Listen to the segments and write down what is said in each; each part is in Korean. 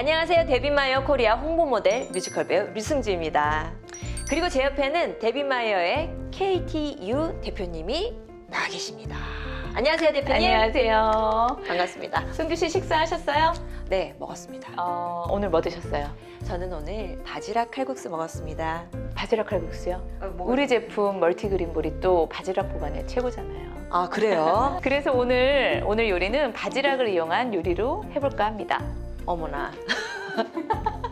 안녕하세요. 데뷔마이어 코리아 홍보 모델 뮤지컬 배우 류승주입니다. 그리고 제 옆에는 데뷔마이어의 KTU 대표님이 나와 계십니다. 안녕하세요, 대표님. 안녕하세요. 반갑습니다. 승규 씨 식사하셨어요? 네, 먹었습니다. 어, 오늘 뭐 드셨어요? 저는 오늘 바지락 칼국수 먹었습니다. 바지락 칼국수요. 우리 우리 제품 멀티그린 볼이 또 바지락 보관에 최고잖아요. 아 그래요? 그래서 오늘 오늘 요리는 바지락을 이용한 요리로 해볼까 합니다. 어머나.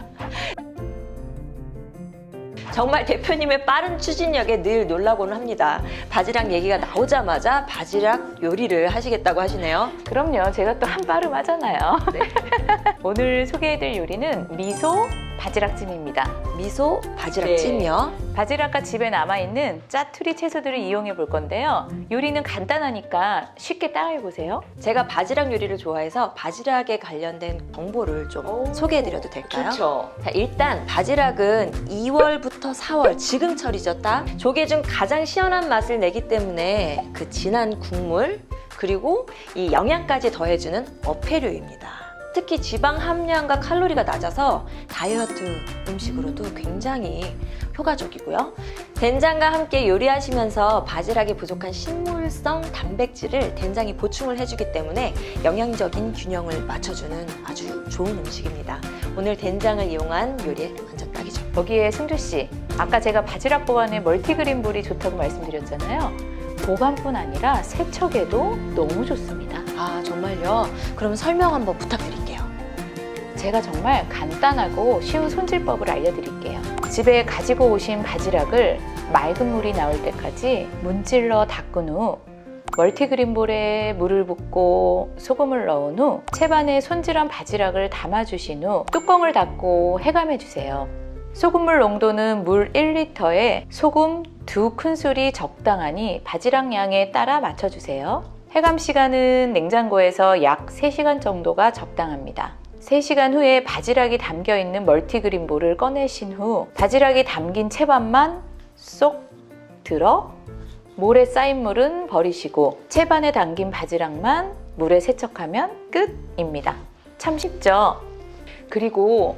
정말 대표님의 빠른 추진력에 늘 놀라고는 합니다. 바지락 얘기가 나오자마자 바지락 요리를 하시겠다고 하시네요. 그럼요. 제가 또 한빠름 하잖아요. 네. 오늘 소개해드릴 요리는 미소 바지락찜입니다. 미소 바지락 네. 찜이요. 바지락과 집에 남아있는 짜투리 채소들을 이용해 볼 건데요. 요리는 간단하니까 쉽게 따라해 보세요. 제가 바지락 요리를 좋아해서 바지락에 관련된 정보를 좀 소개해드려도 될까요? 좋죠. 자, 일단 바지락은 2월부터 4월 지금철이죠, 딱. 조개 중 가장 시원한 맛을 내기 때문에 그 진한 국물 그리고 이 영양까지 더해주는 어패류입니다. 특히 지방 함량과 칼로리가 낮아서 다이어트 음식으로도 굉장히 효과적이고요. 된장과 함께 요리하시면서 바지락이 부족한 식물성 단백질을 된장이 보충을 해주기 때문에 영양적인 균형을 맞춰주는 아주 좋은 음식입니다. 오늘 된장을 이용한 요리에 완전 딱이죠. 여기에 승주 씨, 아까 제가 바지락 보관에 멀티그린볼이 좋다고 말씀드렸잖아요. 보관뿐 아니라 세척에도 너무 좋습니다. 아 정말요? 그럼 설명 한번 부탁드릴게요. 제가 정말 간단하고 쉬운 손질법을 알려드릴게요. 집에 가지고 오신 바지락을 맑은 물이 나올 때까지 문질러 닦은 후 멀티그린볼에 물을 붓고 소금을 넣은 후 채반에 손질한 바지락을 담아주신 후 뚜껑을 닫고 해감해 주세요. 소금물 농도는 물 1리터에 소금 2큰술이 적당하니 바지락 양에 따라 맞춰주세요. 해감 시간은 냉장고에서 약 3시간 정도가 적당합니다. 3시간 후에 바지락이 담겨 있는 멀티그린볼을 꺼내신 후 바지락이 담긴 채반만 쏙 들어 물에 쌓인 물은 버리시고 채반에 담긴 바지락만 물에 세척하면 끝입니다. 참 쉽죠? 그리고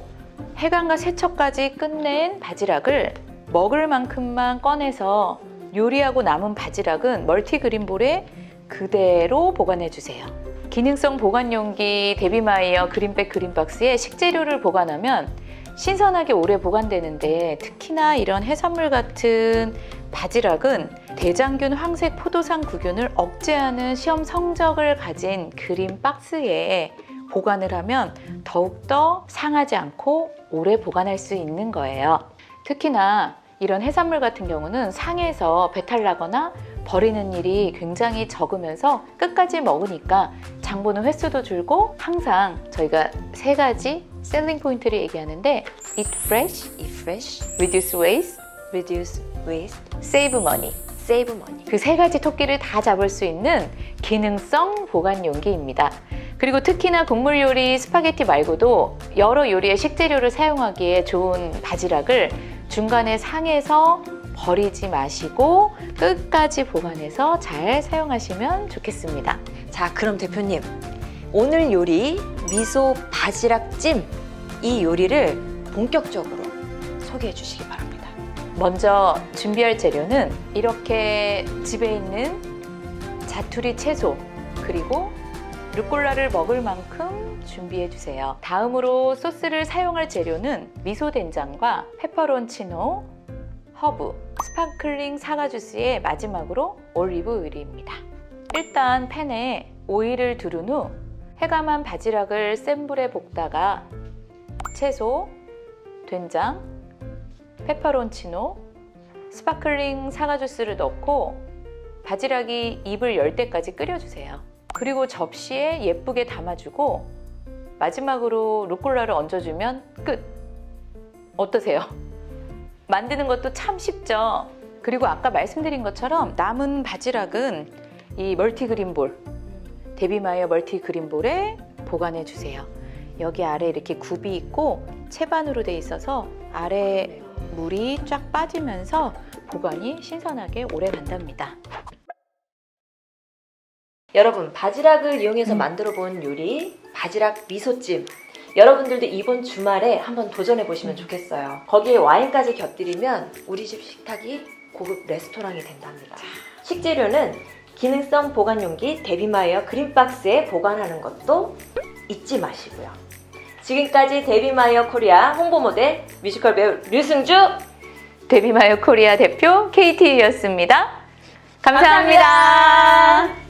해감과 세척까지 끝낸 바지락을 먹을 만큼만 꺼내서 요리하고 남은 바지락은 멀티그린볼에 그대로 보관해 주세요. 기능성 보관 용기 데비마이어 그린백 그린박스에 식재료를 보관하면 신선하게 오래 보관되는데 특히나 이런 해산물 같은 바지락은 대장균 황색 포도상 구균을 억제하는 시험 성적을 가진 그린 박스에 보관을 하면 더욱더 상하지 않고 오래 보관할 수 있는 거예요. 특히나 이런 해산물 같은 경우는 상해서 배탈 나거나 버리는 일이 굉장히 적으면서 끝까지 먹으니까 장 보는 횟수도 줄고 항상 저희가 세 가지 셀링 포인트를 얘기하는데 eat fresh, Eat fresh, reduce waste, reduce waste, save money. save money. 그 세 가지 토끼를 다 잡을 수 있는 기능성 보관 용기입니다. 그리고 특히나 국물 요리 스파게티 말고도 여러 요리의 식재료를 사용하기에 좋은 바지락을 중간에 상해서 버리지 마시고 끝까지 보관해서 잘 사용하시면 좋겠습니다. 자, 그럼 대표님 오늘 요리 미소 바지락 찜 이 요리를 본격적으로 소개해 주시기 바랍니다. 먼저 준비할 재료는 이렇게 집에 있는 자투리 채소 그리고 루꼴라를 먹을 만큼 준비해 주세요. 다음으로 소스를 사용할 재료는 미소 된장과 페퍼론치노, 허브, 스파클링 사과 주스의 마지막으로 올리브 오일입니다. 일단 팬에 오일을 두른 후 해감한 바지락을 센 불에 볶다가 채소, 된장, 페퍼론치노, 스파클링 사과 주스를 넣고 바지락이 입을 열 때까지 끓여주세요. 그리고 접시에 예쁘게 담아주고 마지막으로 루꼴라를 얹어주면 끝. 어떠세요? 만드는 것도 참 쉽죠. 그리고 아까 말씀드린 것처럼 남은 바지락은 이 멀티 그린볼, 데비마이어 멀티 그린볼에 보관해 주세요. 여기 아래 이렇게 굽이 있고 채반으로 돼 있어서 아래 물이 쫙 빠지면서 보관이 신선하게 오래 간답니다. 여러분 바지락을 이용해서 음. 만들어 본 요리 바지락 미소찜 여러분들도 이번 주말에 한번 도전해 보시면 좋겠어요. 거기에 와인까지 곁들이면 우리 집 식탁이 고급 레스토랑이 된답니다. 식재료는 기능성 보관 용기 데비마이어 그린박스에 보관하는 것도 잊지 마시고요. 지금까지 데비마이어 코리아 홍보 모델 뮤지컬 배우 류승주 데비마요 코리아 대표 KT였습니다 감사합니다. 감사합니다.